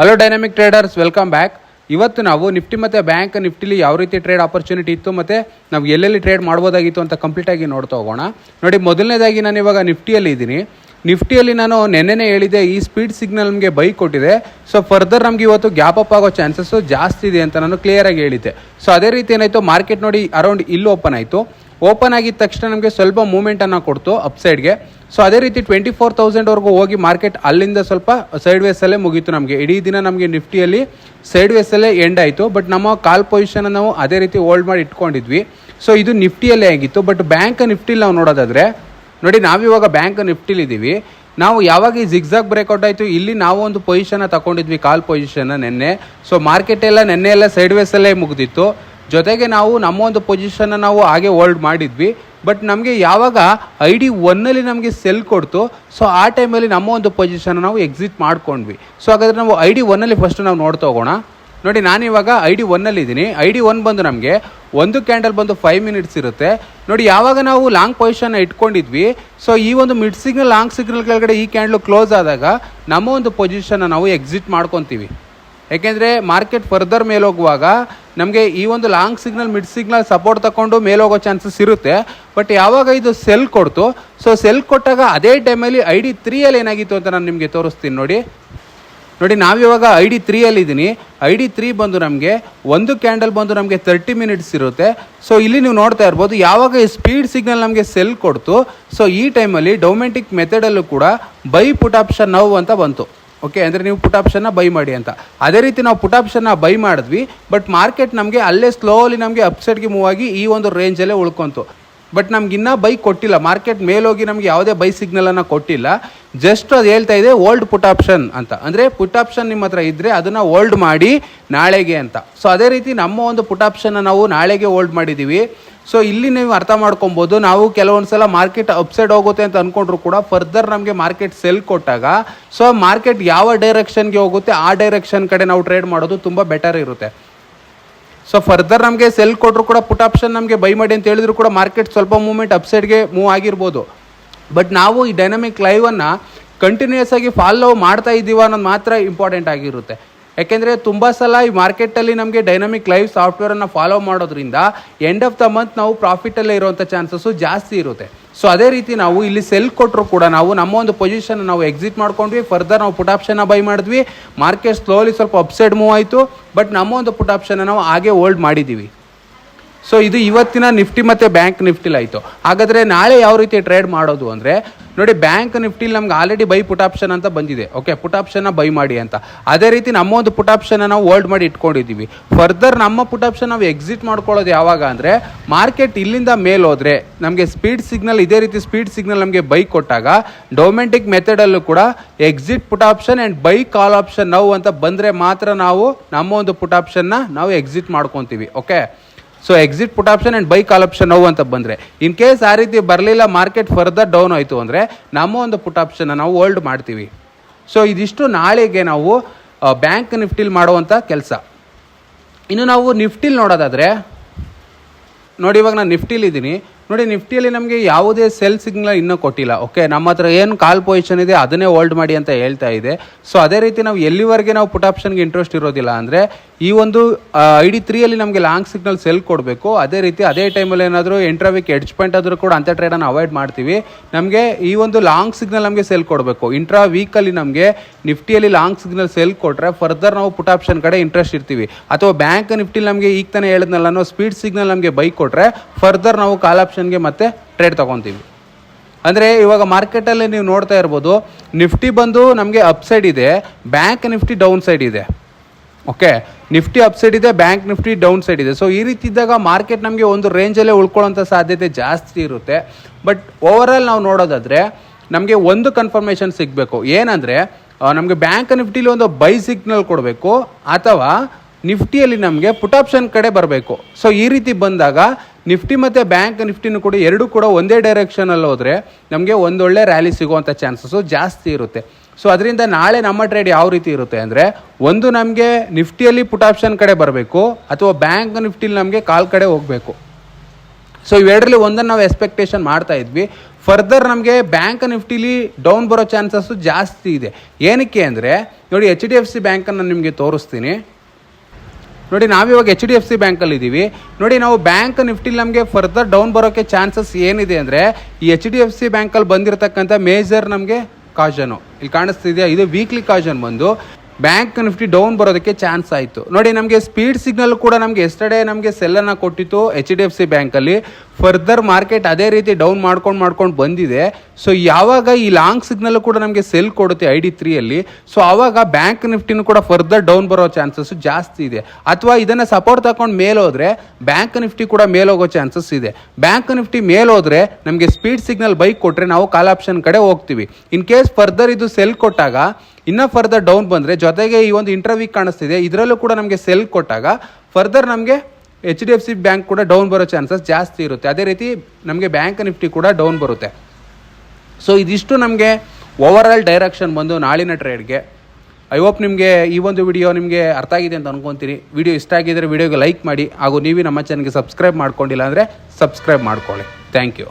Hello dynamic traders welcome back ಇವತ್ತು ನಾವು Nifty ಮತ್ತು ಬ್ಯಾಂಕ್ ನಿಫ್ಟಿಲಿ ಯಾವ ರೀತಿ ಟ್ರೇಡ್ ಆಪರ್ಚುನಿಟಿ ಇತ್ತು ಮತ್ತು ನಾವು ಎಲ್ಲೆಲ್ಲಿ ಟ್ರೇಡ್ ಮಾಡ್ಬೋದಾಗಿತ್ತು ಅಂತ ಕಂಪ್ಲೀಟಾಗಿ ನೋಡ್ತಾ ಹೋಗೋಣ. ನೋಡಿ, ಮೊದಲನೇದಾಗಿ ನಾನು ಇವಾಗ ನಿಫ್ಟಿಯಲ್ಲಿ ಇದ್ದೀನಿ. ನಿಫ್ಟಿಯಲ್ಲಿ ನಾನು ನೆನ್ನೆನೇ ಹೇಳಿದೆ, ಈ ಸ್ಪೀಡ್ ಸಿಗ್ನಲ್ ನಮಗೆ ಬೈ ಕೊಟ್ಟಿದೆ. ಸೊ ಫರ್ದರ್ ನಮಗೆ ಇವತ್ತು ಗ್ಯಾಪ್ ಅಪ್ ಆಗೋ ಚಾನ್ಸಸ್ಸು ಜಾಸ್ತಿ ಇದೆ ಅಂತ ನಾನು ಕ್ಲಿಯರಾಗಿ ಹೇಳಿದ್ದೆ. ಸೊ ಅದೇ ರೀತಿ ಏನಾಯಿತು ಮಾರ್ಕೆಟ್ ನೋಡಿ ಅರೌಂಡ್ ಇಲ್ಲಿ ಓಪನ್ ಆಯಿತು. ಓಪನ್ ಆಗಿದ ತಕ್ಷಣ ನಮಗೆ ಸ್ವಲ್ಪ ಮೂಮೆಂಟನ್ನು ಕೊಡ್ತು ಅಪ್ಸೈಡ್ಗೆ ಸೊ ಅದೇ ರೀತಿ ಟ್ವೆಂಟಿ ಫೋರ್ ತೌಸಂಡ್ವರೆಗೂ ಹೋಗಿ ಮಾರ್ಕೆಟ್ ಅಲ್ಲಿಂದ ಸ್ವಲ್ಪ ಸೈಡ್ ವೇಸಲ್ಲೇ ಮುಗೀತು ನಮಗೆ. ಇಡೀ ದಿನ ನಮಗೆ ನಿಫ್ಟಿಯಲ್ಲಿ ಸೈಡ್ ವೇಸಲ್ಲೇ ಎಂಡ್ ಆಯಿತು. ಬಟ್ ನಮ್ಮ ಕಾಲ್ ಪೊಸಿಷನ್ ನಾವು ಅದೇ ರೀತಿ ಹೋಲ್ಡ್ ಮಾಡಿ ಇಟ್ಕೊಂಡಿದ್ವಿ. ಸೊ ಇದು ನಿಫ್ಟಿಯಲ್ಲೇ ಆಗಿತ್ತು. ಬಟ್ ಬ್ಯಾಂಕ್ ನಿಫ್ಟಿಲಿ ನಾವು ನೋಡೋದಾದ್ರೆ, ನೋಡಿ ನಾವಿವಾಗ ಬ್ಯಾಂಕ್ ನಿಫ್ಟಿಲಿದ್ದೀವಿ ನಾವು ಯಾವಾಗ ಈ ಜಿಗ್ಜಾಗ್ ಬ್ರೇಕ್ಔಟ್ ಆಯಿತು, ಇಲ್ಲಿ ನಾವು ಒಂದು ಪೊಸಿಷನ್ನ ತಗೊಂಡಿದ್ವಿ ಕಾಲ್ ಪೊಸಿಷನ್ನ ನಿನ್ನೆ. ಸೊ ಮಾರ್ಕೆಟ್ ಎಲ್ಲ ನಿನ್ನೆ ಎಲ್ಲ ಸೈಡ್ ವೇಸಲ್ಲೇ ಮುಗ್ದಿತ್ತು. ಜೊತೆಗೆ ನಾವು ನಮ್ಮ ಒಂದು ಪೊಸಿಷನ್ನ ನಾವು ಹಾಗೆ ಹೋಲ್ಡ್ ಮಾಡಿದ್ವಿ. ಬಟ್ ನಮಗೆ ಯಾವಾಗ ಐ ಡಿ ಒನ್ನಲ್ಲಿ ನಮಗೆ ಸೆಲ್ ಕೊಡ್ತು ಸೊ ಆ ಟೈಮಲ್ಲಿ ನಮ್ಮ ಒಂದು ಪೊಸಿಷನ್ನ ನಾವು ಎಕ್ಸಿಟ್ ಮಾಡ್ಕೊಂಡ್ವಿ. ಸೊ ಹಾಗಾದ್ರೆ ನಾವು ಐ ಡಿ ಒನ್ನಲ್ಲಿ ಫಸ್ಟ್ ನಾವು ನೋಡ್ತಾ ಹೋಗೋಣ. ನೋಡಿ ನಾನಿವಾಗ ಐ ಡಿ ಒನ್ನಲ್ಲಿ ಇದ್ದೀನಿ. ಐ ಡಿ ಒನ್ ಬಂದು ನಮಗೆ ಒಂದು ಕ್ಯಾಂಡಲ್ ಬಂದು ಫೈವ್ ಮಿನಿಟ್ಸ್ ಇರುತ್ತೆ. ನೋಡಿ, ಯಾವಾಗ ನಾವು ಲಾಂಗ್ ಪೊಸಿಷನ್ ಇಟ್ಕೊಂಡಿದ್ವಿ ಸೊ ಈ ಒಂದು ಮಿಡ್ ಸಿಗ್ನಲ್ ಲಾಂಗ್ ಸಿಗ್ನಲ್ ಕೆಳಗಡೆ ಈ ಕ್ಯಾಂಡಲ್ ಕ್ಲೋಸ್ ಆದಾಗ ನಮ್ಮ ಒಂದು ಪೊಸಿಷನ್ನ ನಾವು ಎಕ್ಸಿಟ್ ಮಾಡ್ಕೊತೀವಿ. ಯಾಕೆಂದರೆ ಮಾರ್ಕೆಟ್ ಫರ್ದರ್ ಮೇಲೋಗುವಾಗ ನಮಗೆ ಈ ಒಂದು long signal mid signal support ತಗೊಂಡು ಮೇಲೋಗೋ ಚಾನ್ಸಸ್ ಇರುತ್ತೆ. ಬಟ್ ಯಾವಾಗ ಇದು ಸೆಲ್ ಕೊಡ್ತು? ಸೊ ಸೆಲ್ ಕೊಟ್ಟಾಗ ಅದೇ ಟೈಮಲ್ಲಿ ಐ ಡಿ ತ್ರೀಯಲ್ಲಿ ಏನಾಗಿತ್ತು ಅಂತ ನಾನು ನಿಮಗೆ ತೋರಿಸ್ತೀನಿ ನೋಡಿ. ನೋಡಿ, ನಾವಿವಾಗ ಐ ಡಿ ತ್ರೀಯಲ್ಲಿ ಇದ್ದೀನಿ ಐ ಡಿ ತ್ರೀ ಬಂದು ನಮಗೆ ಒಂದು ಕ್ಯಾಂಡಲ್ ಬಂದು ನಮಗೆ ತರ್ಟಿ ಮಿನಿಟ್ಸ್ ಇರುತ್ತೆ. ಸೊ ಇಲ್ಲಿ ನೀವು ನೋಡ್ತಾ ಇರ್ಬೋದು, ಯಾವಾಗ ಈ ಸ್ಪೀಡ್ ಸಿಗ್ನಲ್ ನಮಗೆ ಸೆಲ್ ಕೊಡ್ತು? ಸೊ ಈ ಟೈಮಲ್ಲಿ ಡೊಮೆಂಟಿಕ್ ಮೆಥಡಲ್ಲೂ ಕೂಡ ಬೈ ಪುಟ್ ಆಪ್ಷನ್ ನೌ ಅಂತ ಬಂತು. ಓಕೆ ಅಂದರೆ ನೀವು ಪುಟ್ ಆಪ್ಷನ್ನ ಬೈ ಮಾಡಿ ಅಂತ. ಅದೇ ರೀತಿ ನಾವು ಪುಟ್ ಆಪ್ಷನ್ನ ಬೈ ಮಾಡಿದ್ವಿ ಬಟ್ ಮಾರ್ಕೆಟ್ ನಮಗೆ ಅಲ್ಲೇ ಸ್ಲೋಲಿ ನಮಗೆ ಅಪ್ಸೈಡ್ಗೆ ಮೂವ್ ಆಗಿ ಈ ಒಂದು ರೇಂಜಲ್ಲೇ ಉಳ್ಕೊಂತು. ಬಟ್ ನಮ್ಗೆ ಇನ್ನೂ ಬೈ ಕೊಟ್ಟಿಲ್ಲ. ಮಾರ್ಕೆಟ್ ಮೇಲೋಗಿ ನಮಗೆ ಯಾವುದೇ ಬೈ ಸಿಗ್ನಲನ್ನು ಕೊಟ್ಟಿಲ್ಲ. ಜಸ್ಟ್ ಅದು ಹೇಳ್ತಾ ಇದೆ ಓಲ್ಡ್ ಪುಟ್ ಆಪ್ಷನ್ ಅಂತ. ಅಂದರೆ ಪುಟ್ ಆಪ್ಷನ್ ನಿಮ್ಮ ಹತ್ರ ಇದ್ದರೆ ಅದನ್ನು ಓಲ್ಡ್ ಮಾಡಿ ನಾಳೆಗೆ ಅಂತ. ಸೊ ಅದೇ ರೀತಿ ನಮ್ಮ ಒಂದು ಪುಟ್ ಆಪ್ಷನ್ನ ನಾವು ನಾಳೆಗೆ ಓಲ್ಡ್ ಮಾಡಿದ್ದೀವಿ ಸೊ ಇಲ್ಲಿ ನೀವು ಅರ್ಥ ಮಾಡ್ಕೊಬೋದು. ನಾವು ಕೆಲವೊಂದು ಸಲ ಮಾರ್ಕೆಟ್ ಅಪ್ಸೈಡ್ ಹೋಗುತ್ತೆ ಅಂತ ಅಂದ್ಕೊಂಡ್ರು ಕೂಡ ಫರ್ದರ್ ನಮಗೆ ಮಾರ್ಕೆಟ್ ಸೆಲ್ ಕೊಟ್ಟಾಗ ಸೊ ಮಾರ್ಕೆಟ್ ಯಾವ ಡೈರೆಕ್ಷನ್ಗೆ ಹೋಗುತ್ತೆ, ಆ ಡೈರೆಕ್ಷನ್ ಕಡೆ ನಾವು ಟ್ರೇಡ್ ಮಾಡೋದು ತುಂಬ ಬೆಟರ್ ಇರುತ್ತೆ. ಸೊ ಫರ್ದರ್ ನಮಗೆ ಸೆಲ್ ಕೊಟ್ಟರು ಕೂಡ ಪುಟ್ ಆಪ್ಷನ್ ನಮಗೆ ಬೈ ಮಾಡಿ ಅಂತ ಹೇಳಿದ್ರು ಕೂಡ ಮಾರ್ಕೆಟ್ ಸ್ವಲ್ಪ ಮೂವ್ಮೆಂಟ್ ಅಪ್ಸೈಡ್ಗೆ ಮೂವ್ ಆಗಿರ್ಬೋದು. ಬಟ್ ನಾವು ಈ ಡೈನಮಿಕ್ ಲೈವನ್ನು ಕಂಟಿನ್ಯೂಸ್ ಆಗಿ ಫಾಲೋ ಮಾಡ್ತಾ ಇದ್ದೀವ ಅನ್ನೋದು ಮಾತ್ರ ಇಂಪಾರ್ಟೆಂಟ್ ಆಗಿರುತ್ತೆ. ಯಾಕೆಂದರೆ ತುಂಬ ಸಲ ಈ ಮಾರ್ಕೆಟಲ್ಲಿ ನಮಗೆ ಡೈನಮಿಕ್ ಲೈವ್ ಸಾಫ್ಟ್ವೇರನ್ನು ಫಾಲೋ ಮಾಡೋದ್ರಿಂದ ಎಂಡ್ ಆಫ್ ದ ಮಂತ್ ನಾವು ಪ್ರಾಫಿಟಲ್ಲೇ ಇರುವಂಥ ಚಾನ್ಸಸ್ಸು ಜಾಸ್ತಿ ಇರುತ್ತೆ. ಸೊ ಅದೇ ರೀತಿ ನಾವು ಇಲ್ಲಿ ಸೆಲ್ ಕೊಟ್ಟರು ಕೂಡ ನಾವು ನಮ್ಮ ಒಂದು ಪೊಸಿಷನ್ ನಾವು ಎಕ್ಸಿಟ್ ಮಾಡ್ಕೊಂಡ್ವಿ. ಫರ್ದರ್ ನಾವು ಪುಟ್ ಆಪ್ಷನ್ನ ಬೈ ಮಾಡಿದ್ವಿ. ಮಾರ್ಕೆಟ್ ಸ್ಲೋಲಿ ಸ್ವಲ್ಪ ಅಪ್ಸೈಡ್ ಮೂವ್ ಆಯಿತು. ಬಟ್ ನಮ್ಮ ಒಂದು ಪುಟ್ ಆಪ್ಷನ್ನ ನಾವು ಹಾಗೆ ಹೋಲ್ಡ್ ಮಾಡಿದ್ದೀವಿ. ಸೊ ಇದು ಇವತ್ತಿನ ನಿಫ್ಟಿ ಮತ್ತು ಬ್ಯಾಂಕ್ ನಿಫ್ಟಿಲಾಯಿತು ಹಾಗಾದರೆ ನಾಳೆ ಯಾವ ರೀತಿ ಟ್ರೇಡ್ ಮಾಡೋದು ಅಂದರೆ ನೋಡಿ ಬ್ಯಾಂಕ್ ನಿಫ್ಟಿಲಿ ನಮ್ಗೆ ಆಲ್ರೆಡಿ ಬೈ ಪುಟ್ ಆಪ್ಷನ್ ಅಂತ ಬಂದಿದೆ. ಓಕೆ ಪುಟ್ ಆಪ್ಷನ್ನ ಬೈ ಮಾಡಿ ಅಂತ. ಅದೇ ರೀತಿ ನಮ್ಮ ಒಂದು ಪುಟ್ ಆಪ್ಷನ್ನ ನಾವು ಹೋಲ್ಡ್ ಮಾಡಿ ಇಟ್ಕೊಂಡಿದ್ದೀವಿ. ಫರ್ದರ್ ನಮ್ಮ ಪುಟ್ ಆಪ್ಷನ್ ನಾವು ಎಕ್ಸಿಟ್ ಮಾಡ್ಕೊಳ್ಳೋದು ಯಾವಾಗ ಅಂದರೆ ಮಾರ್ಕೆಟ್ ಇಲ್ಲಿಂದ ಮೇಲೆ ಹೋದರೆ ನಮಗೆ ಸ್ಪೀಡ್ ಸಿಗ್ನಲ್ ಇದೇ ರೀತಿ ಸ್ಪೀಡ್ ಸಿಗ್ನಲ್ ನಮಗೆ ಬೈ ಕೊಟ್ಟಾಗ ಡೊಮೆಂಟಿಕ್ ಮೆಥಡಲ್ಲೂ ಕೂಡ exit put option and buy call option ನಾವು ಅಂತ ಬಂದರೆ ಮಾತ್ರ ನಾವು ನಮ್ಮ ಒಂದು ಪುಟ್ ಆಪ್ಷನ್ನ ನಾವು ಎಕ್ಸಿಟ್ ಮಾಡ್ಕೊತೀವಿ. Okay so exit put option and buy call option ನೋವು ಅಂತ ಬಂದರೆ ಇನ್ ಕೇಸ್ ಆ ರೀತಿ ಬರಲಿಲ್ಲ ಮಾರ್ಕೆಟ್ ಫರ್ದರ್ ಡೌನ್ ಆಯಿತು ಅಂದರೆ, ನಮ್ಮ ಒಂದು ಪುಟ್ ಆಪ್ಷನ್ನ ನಾವು ಹೋಲ್ಡ್ ಮಾಡ್ತೀವಿ. ಸೊ ಇದಿಷ್ಟು ನಾಳೆಗೆ ನಾವು ಬ್ಯಾಂಕ್ ನಿಫ್ಟಿಲಿ ಮಾಡುವಂಥ ಕೆಲಸ. ಇನ್ನು ನಾವು ನಿಫ್ಟಿಲ್ ನೋಡೋದಾದರೆ, ನೋಡಿ ಇವಾಗ ನಾನು ನಿಫ್ಟಿಲಿದ್ದೀನಿ ನೋಡಿ, ನಿಫ್ಟಿಯಲ್ಲಿ ನಮಗೆ ಯಾವುದೇ ಸೆಲ್ ಸಿಗ್ನಲ್ ಇನ್ನೂ ಕೊಟ್ಟಿಲ್ಲ. ಓಕೆ ನಮ್ಮ ಹತ್ರ ಏನು ಕಾಲ್ ಪೊಸಿಷನ್ ಇದೆ, ಅದನ್ನೇ ಹೋಲ್ಡ್ ಮಾಡಿ ಅಂತ ಹೇಳ್ತಾ ಇದೆ. ಸೊ ಅದೇ ರೀತಿ ನಾವು ಎಲ್ಲಿವರೆಗೆ ನಾವು ಪುಟ್ ಆಪ್ಷನ್ಗೆ ಇಂಟ್ರೆಸ್ಟ್ ಇರೋದಿಲ್ಲ ಅಂದರೆ, ಈ ಒಂದು ಐ ಡಿ ತ್ರೀಯಲ್ಲಿ ನಮಗೆ ಲಾಂಗ್ ಸಿಗ್ನಲ್ ಸೆಲ್ ಕೊಡಬೇಕು. ಅದೇ ರೀತಿ ಅದೇ ಟೈಮಲ್ಲಿ ಏನಾದರೂ ಇಂಟ್ರಾವಿಕ್ ಎಡ್ಜ್ ಪಾಯಿಂಟ್ ಆದರೂ ಕೂಡ ಅಂಥ ಟ್ರೇಡನ್ನು ಅವಾಯ್ಡ್ ಮಾಡ್ತೀವಿ. ನಮಗೆ ಈ ಒಂದು ಲಾಂಗ್ ಸಿಗ್ನಲ್ ನಮಗೆ ಸೆಲ್ ಕೊಡಬೇಕು. ಇಂಟ್ರಾ ವೀಕಲ್ಲಿ ನಮಗೆ ನಿಫ್ಟಿಯಲ್ಲಿ ಲಾಂಗ್ ಸಿಗ್ನಲ್ ಸೆಲ್ ಕೊಟ್ಟರೆ ಫರ್ದರ್ ನಾವು ಪುಟ್ ಆಪ್ಷನ್ ಕಡೆ ಇಂಟ್ರೆಸ್ಟ್ ಇರ್ತೀವಿ. ಅಥವಾ ಬ್ಯಾಂಕ್ ನಿಫ್ಟಿಲಿ ನಮಗೆ ಈಗ ತಾನೇ ಹೇಳಿದ್ನಲ್ಲ, ಅನ್ನೋ ಸ್ಪೀಡ್ ಸಿಗ್ನಲ್ ನಮಗೆ ಬೈಕ್ ಕೊಟ್ಟರೆ ಫರ್ದರ್ ನಾವು ಕಾಲ್ ಆಪ್ಷನ್ಗೆ ಮತ್ತೆ ಟ್ರೇಡ್ ತಗೊತೀವಿ. ಅಂದರೆ ಇವಾಗ ಮಾರ್ಕೆಟಲ್ಲಿ ನೀವು ನೋಡ್ತಾ ಇರ್ಬೋದು, ನಿಫ್ಟಿ ಬಂದು ನಮಗೆ ಅಪ್ಸೈಡ್ ಇದೆ ಬ್ಯಾಂಕ್ ನಿಫ್ಟಿ ಡೌನ್ ಸೈಡ್ ಇದೆ. ಓಕೆ ನಿಫ್ಟಿ ಅಪ್ಸೈಡ್ ಇದೆ ಬ್ಯಾಂಕ್ ನಿಫ್ಟಿ ಡೌನ್ ಸೈಡ್ ಇದೆ. ಸೊ ಈ ರೀತಿ ಇದ್ದಾಗ ಮಾರ್ಕೆಟ್ ನಮಗೆ ಒಂದು ರೇಂಜಲ್ಲೇ ಉಳ್ಕೊಳ್ಳೋಂಥ ಸಾಧ್ಯತೆ ಜಾಸ್ತಿ ಇರುತ್ತೆ. ಬಟ್ ಓವರಾಲ್ ನಾವು ನೋಡೋದಾದರೆ, ನಮಗೆ ಒಂದು ಕನ್ಫರ್ಮೇಷನ್ ಸಿಗಬೇಕು. ಏನಂದರೆ ನಮಗೆ ಬ್ಯಾಂಕ್ ನಿಫ್ಟಿಲಿ ಒಂದು ಬೈ ಸಿಗ್ನಲ್ ಕೊಡಬೇಕು, ಅಥವಾ ನಿಫ್ಟಿಯಲ್ಲಿ ನಮಗೆ ಪುಟ್ ಆಪ್ಷನ್ ಕಡೆ ಬರಬೇಕು. ಸೊ ಈ ರೀತಿ ಬಂದಾಗ ನಿಫ್ಟಿ ಮತ್ತು ಬ್ಯಾಂಕ್ ನಿಫ್ಟಿನೂ ಕೂಡ ಎರಡೂ ಕೂಡ ಒಂದೇ ಡೈರೆಕ್ಷನಲ್ಲಿ ಹೋದರೆ ನಮಗೆ ಒಂದೊಳ್ಳೆ ರ್ಯಾಲಿ ಸಿಗುವಂಥ ಚಾನ್ಸಸ್ಸು ಜಾಸ್ತಿ ಇರುತ್ತೆ. ಸೊ ಅದರಿಂದ ನಾಳೆ ನಮ್ಮ ಟ್ರೇಡ್ ಯಾವ ರೀತಿ ಇರುತ್ತೆ ಅಂದರೆ, ಒಂದು ನಮಗೆ ನಿಫ್ಟಿಯಲ್ಲಿ ಪುಟ್ ಆಪ್ಷನ್ ಕಡೆ ಬರಬೇಕು, ಅಥವಾ ಬ್ಯಾಂಕ್ ನಿಫ್ಟಿಲಿ ನಮಗೆ ಕಾಲ್ ಕಡೆ ಹೋಗಬೇಕು. ಸೊ ಇವೆರಡರಲ್ಲಿ ಒಂದನ್ನು ನಾವು ಎಕ್ಸ್ಪೆಕ್ಟೇಷನ್ ಮಾಡ್ತಾ ಇದ್ವಿ. ಫರ್ದರ್ ನಮಗೆ ಬ್ಯಾಂಕ್ ನಿಫ್ಟಿಲಿ ಡೌನ್ ಬರೋ ಚಾನ್ಸಸ್ಸು ಜಾಸ್ತಿ ಇದೆ. ಏನಕ್ಕೆ ಅಂದರೆ, ನೋಡಿ ಎಚ್ ಡಿ ಎಫ್ ಸಿ ಬ್ಯಾಂಕನ್ನು ನಿಮಗೆ ತೋರಿಸ್ತೀನಿ. ನೋಡಿ ನಾವಿವಾಗ ಎಚ್ ಡಿ ಎಫ್ ಸಿ ಬ್ಯಾಂಕಲ್ಲಿ ಇದ್ದೀವಿ ನೋಡಿ, ನಾವು ಬ್ಯಾಂಕ್ ನಿಫ್ಟಿಲಿ ನಮಗೆ ಫರ್ದರ್ ಡೌನ್ ಬರೋಕ್ಕೆ ಚಾನ್ಸಸ್ ಏನಿದೆ ಅಂದರೆ, ಈ ಎಚ್ ಡಿ ಎಫ್ ಸಿ ಬ್ಯಾಂಕಲ್ಲಿ ಬಂದಿರತಕ್ಕಂಥ ಮೇಜರ್ ನಮಗೆ ಕಾಜನು ಇಲ್ಲಿ ಕಾಣಿಸ್ತಿದೆಯಾ? ಇದು ವೀಕ್ಲಿ ಕಾಜನ್ ಬಂದು. ಬ್ಯಾಂಕ್ ನಿಫ್ಟಿ ಡೌನ್ ಬರೋದಕ್ಕೆ ಚಾನ್ಸ್ ಆಯಿತು. ನೋಡಿ, ನಮಗೆ ಸ್ಪೀಡ್ ಸಿಗ್ನಲ್ ಕೂಡ ನಮಗೆ ಎಸ್ಟರ್ಡೇ ನಮಗೆ ಸೆಲ್ಲನ್ನು ಕೊಟ್ಟಿತ್ತು ಎಚ್ ಡಿ ಎಫ್ ಸಿ ಬ್ಯಾಂಕಲ್ಲಿ ಫರ್ದರ್ ಮಾರ್ಕೆಟ್ ಅದೇ ರೀತಿ ಡೌನ್ ಮಾಡ್ಕೊಂಡು ಮಾಡ್ಕೊಂಡು ಬಂದಿದೆ. ಸೊ ಯಾವಾಗ ಈ ಲಾಂಗ್ ಸಿಗ್ನಲ್ ಕೂಡ ನಮಗೆ ಸೆಲ್ ಕೊಡುತ್ತೆ ಐ ಡಿ ತ್ರೀಯಲ್ಲಿ ಸೊ ಆವಾಗ ಬ್ಯಾಂಕ್ ನಿಫ್ಟಿನೂ ಕೂಡ ಫರ್ದರ್ ಡೌನ್ ಬರೋ ಚಾನ್ಸಸ್ ಜಾಸ್ತಿ ಇದೆ. ಅಥವಾ ಇದನ್ನು ಸಪೋರ್ಟ್ ತಗೊಂಡು ಮೇಲೋದ್ರೆ ಬ್ಯಾಂಕ್ ನಿಫ್ಟಿ ಕೂಡ ಮೇಲೋಗೋ ಚಾನ್ಸಸ್ ಇದೆ. ಬ್ಯಾಂಕ್ ನಿಫ್ಟಿ ಮೇಲೋದ್ರೆ ನಮಗೆ ಸ್ಪೀಡ್ ಸಿಗ್ನಲ್ ಬೈಕ್ ಕೊಟ್ಟರೆ ನಾವು ಕಾಲ್ ಆಪ್ಷನ್ ಕಡೆ ಹೋಗ್ತೀವಿ. ಇನ್ ಕೇಸ್ ಫರ್ದರ್ ಇದು ಸೆಲ್ ಕೊಟ್ಟಾಗ ಇನ್ನೂ ಫರ್ದರ್ ಡೌನ್ ಬಂದರೆ, ಜೊತೆಗೆ ಈ ಒಂದು ಇಂಟರ್ವ್ಯೂ ಕಾಣಿಸ್ತಿದೆ. ಇದರಲ್ಲೂ ಕೂಡ ನಮಗೆ ಸೆಲ್ ಕೊಟ್ಟಾಗ ಫರ್ದರ್ ನಮಗೆ H D F C bank ಕೂಡ ಡೌನ್ ಬರೋ ಚಾನ್ಸಸ್ ಜಾಸ್ತಿ ಇರುತ್ತೆ. ಅದೇ ರೀತಿ ನಮಗೆ ಬ್ಯಾಂಕ್ ನಿಫ್ಟಿ ಕೂಡ ಡೌನ್ ಬರುತ್ತೆ. ಸೊ ಇದಿಷ್ಟು ನಮಗೆ ಓವರ್ ಆಲ್ ಡೈರೆಕ್ಷನ್ ಬಂದು ನಾಳಿನ ಟ್ರೇಡ್ಗೆ ಐ ಹೋಪ್ ನಿಮಗೆ ಈ ಒಂದು ವಿಡಿಯೋ ನಿಮಗೆ ಅರ್ಥ ಆಗಿದೆ ಅಂತ ಅನ್ಕೊತೀನಿ. ವಿಡಿಯೋ ಇಷ್ಟ ಆಗಿದ್ದರೆ ವಿಡಿಯೋಗೆ ಲೈಕ್ ಮಾಡಿ. ಹಾಗೂ ನೀವು ನಮ್ಮ ಚಾನಲ್ಗೆ ಸಬ್ಸ್ಕ್ರೈಬ್ ಮಾಡ್ಕೊಂಡಿಲ್ಲ ಅಂದರೆ ಸಬ್ಸ್ಕ್ರೈಬ್ ಮಾಡ್ಕೊಳ್ಳಿ. Thank you